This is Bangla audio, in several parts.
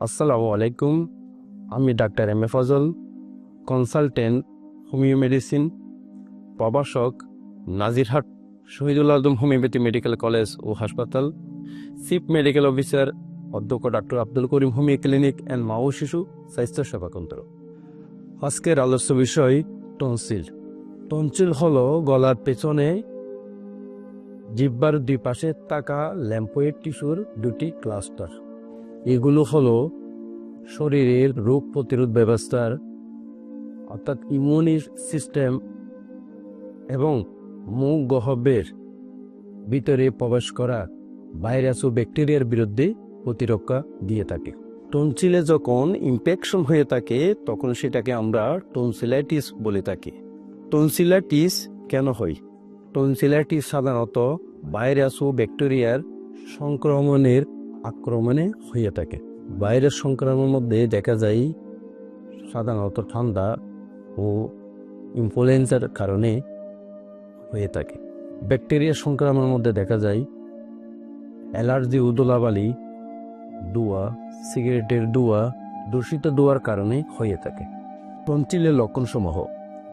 আসসালামু আলাইকুম। আমি doctor M A Fazal, consultant homeo medicine প্রভাষক Nazirhat Shahidul Azam homeopathy medical college ও হাসপাতাল, চিফ মেডিকেল অফিসার, অধ্যক্ষ doctor Abdul Karim homeo clinic and মা ও শিশু স্বাস্থ্য সেবা কেন্দ্র। আজকের আলোচ্য বিষয় টনসিল। টনসিল হল গলার পেছনে জিব্বার দুই পাশে থাকা ল্যাম্পয়েড টিস্যুর দুটি ক্লাস্টার। এগুলো হলো শরীরের রোগ প্রতিরোধ ব্যবস্থার, অর্থাৎ ইমিউনি সিস্টেম এবং মুখ গহ্বরের ভিতরে প্রবেশ করা ভাইরাস ও ব্যাকটেরিয়ার বিরুদ্ধে প্রতিরক্ষা দিয়ে থাকে। টনসিলে যখন ইনফেকশন হয়ে থাকে, তখন সেটাকে আমরা টনসিলাইটিস বলে থাকি। টনসিলাইটিস কেন হয়? টনসিলাইটিস সাধারণত ভাইরাস ও ব্যাকটেরিয়ার সংক্রমণের আক্রমণে হয়ে থাকে। বাইরের সংক্রমণের মধ্যে দেখা যায়, সাধারণত ঠান্ডা ও ইনফ্লুয়েঞ্জার কারণে হয়ে থাকে। ব্যাকটেরিয়া সংক্রমণের মধ্যে দেখা যায়, অ্যালার্জি, উদোলাবালি, দুয়া, সিগারেটের দুয়া, দূষিত দুয়ার কারণে হয়ে থাকে। টনসিলের লক্ষণসমূহ,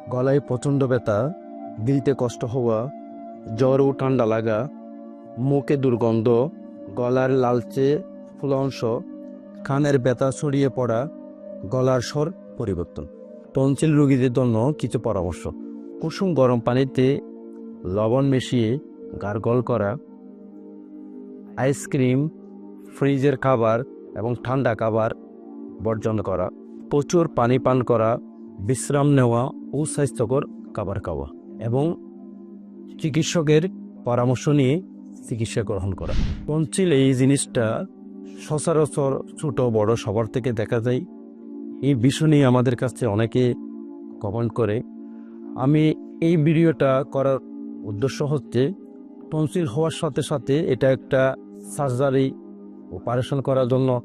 গলায় প্রচণ্ড ব্যথা, গিলতে কষ্ট হওয়া, জ্বর ও ঠান্ডা লাগা, মুখে দুর্গন্ধ গলার লালচে ফুলাংশ, কানের ব্যথা ছড়িয়ে পড়া গলার স্বর পরিবর্তন। টনসিল রোগীদের জন্য কিছু পরামর্শ। কুসুম গরম পানিতে লবণ মিশিয়ে গার্গল করা আইসক্রিম ফ্রিজের খাবার এবং ঠান্ডা খাবার বর্জন করা, প্রচুর পানি পান করা, বিশ্রাম নেওয়া ও স্বাস্থ্যকর খাবার খাওয়া এবং চিকিৎসকের পরামর্শ নিয়ে চিকিৎসা গ্রহণ করা। টনসিল এই জিনিসটা সচরাচর ছোট, বড় সবার থেকে দেখা যায়। এই বিষয় নিয়ে আমাদের কাছে অনেকে কমেন্ট করে। আমি এই ভিডিওটা করার উদ্দেশ্য হচ্ছে টনসিল হওয়ার সাথে সাথে এটা একটা সার্জারি অপারেশন করার জন্য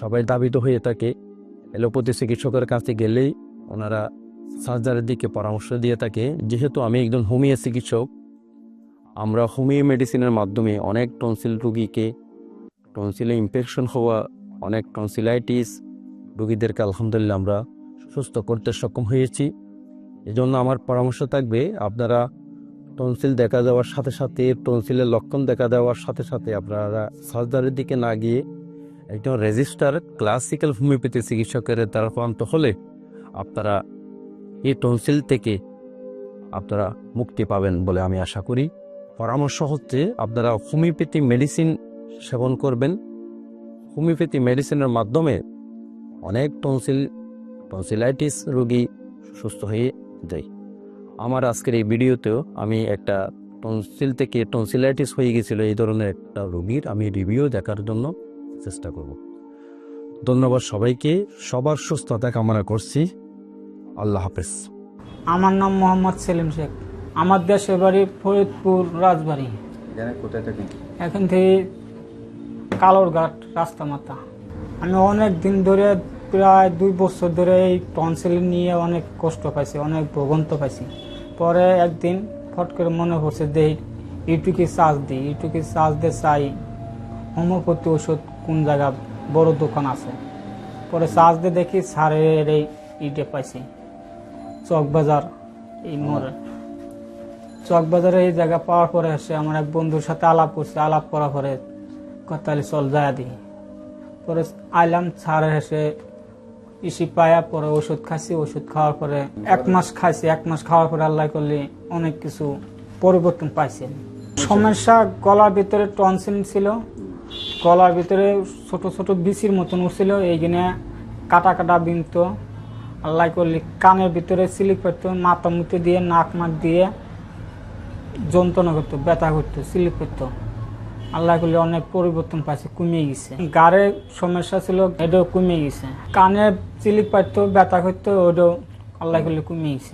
সবাই দাবিত হয়ে থাকে। এলোপ্যাথি চিকিৎসকের কাছে গেলেই ওনারা সার্জারির দিকে পরামর্শ দিয়ে থাকে। যেহেতু আমি একজন হোমিও চিকিৎসক আমরা হোমিও মেডিসিনের মাধ্যমে অনেক টনসিল রুগীকে টনসিলে ইনফেকশন হওয়া, অনেক টনসিলাইটিস রুগীদেরকে আলহামদুলিল্লাহ আমরা সুস্থ করতে সক্ষম হয়েছি। এজন্য আমার পরামর্শ থাকবে, আপনারা টনসিল দেখা যাওয়ার সাথে সাথে টনসিলের লক্ষণ দেখা দেওয়ার সাথে সাথে আপনারা সার্জারির দিকে না গিয়ে একজন রেজিস্টার ক্লাসিক্যাল হোমিওপ্যাথি চিকিৎসকের দ্বারাপ্রান্ত হলে আপনারা এই টনসিল থেকে আপনারা মুক্তি পাবেন বলে আমি আশা করি। পরামর্শ হচ্ছে আপনারা হোমিওপ্যাথি মেডিসিন সেবন করবেন। হোমিওপ্যাথি মেডিসিনের মাধ্যমে অনেক টনসিল টনসিলাইটিস রোগী সুস্থ হয়ে যায়। আমার আজকের এই ভিডিওতেও আমি একটা টনসিল থেকে টনসিলাইটিস হয়ে গেছিল এই ধরনের একটা রোগীর আমি রিভিউ দেখার জন্য চেষ্টা করব। ধন্যবাদ সবাইকে, সবার সুস্থতা কামনা করছি। আল্লাহ হাফেজ। আমার নাম মোহাম্মদ সেলিম শেখ। আমার দেশের বাড়ি ফরিদপুর রাজবাড়ি। এখানে থেকে কালোরঘাট রাস্তা মাথা আমি অনেক দিন ধরে প্রায় দুই বছর ধরে এই টনসিল নিয়ে অনেক কষ্ট পাইছি অনেক ভোগন্ত পাইছি। পরে একদিন ফট করে মনে পড়ছে যে ইউটিউবে চার্জ দিই ইউটিউবে চার্জ দিয়ে চাই হোমিওপ্যাথি ওষুধ কোন জায়গা বড় দোকান আছে? পরে চার্জ দিয়ে দেখি সারের এই ইটে পাইছি চক বাজার এই মোড়ে। চক বাজারে এই জায়গা পাওয়ার পরে এসে আমার এক বন্ধুর সাথে আলাপ করছে, আলাপ করার পরে তাহলে চল যায় দিই পরে আইলাম, ছাড়ে এসে ইসি পায়া পরে ওষুধ খাইছি, ওষুধ খাওয়ার পরে এক মাস খাইছি, এক মাস খাওয়ার পরে আল্লাহ করলে অনেক কিছু পরিবর্তন পাইছে সমস্যা গলার ভিতরে টনসিল ছিল, গলার ভিতরে ছোট ছোট বিচির মতন উঠছিল এইখানে কাটা কাটা বিনত। আল্লাহ করলে কানের ভিতরে সিলিক পড়তো, মাথা মুতে দিয়ে, নাক মাক দিয়ে যন্ত্রণা করতো, ব্যথা করতো, স্লিপ করতো। আল্লাহ করলে অনেক পরিবর্তন পাইছে কমে গেছে। গাড়ের সমস্যা ছিল এটাও কমে গেছে। কানে চিলিক পাইতো, ব্যথা করতো ওটাও আল্লাহ করলে কমে গেছে।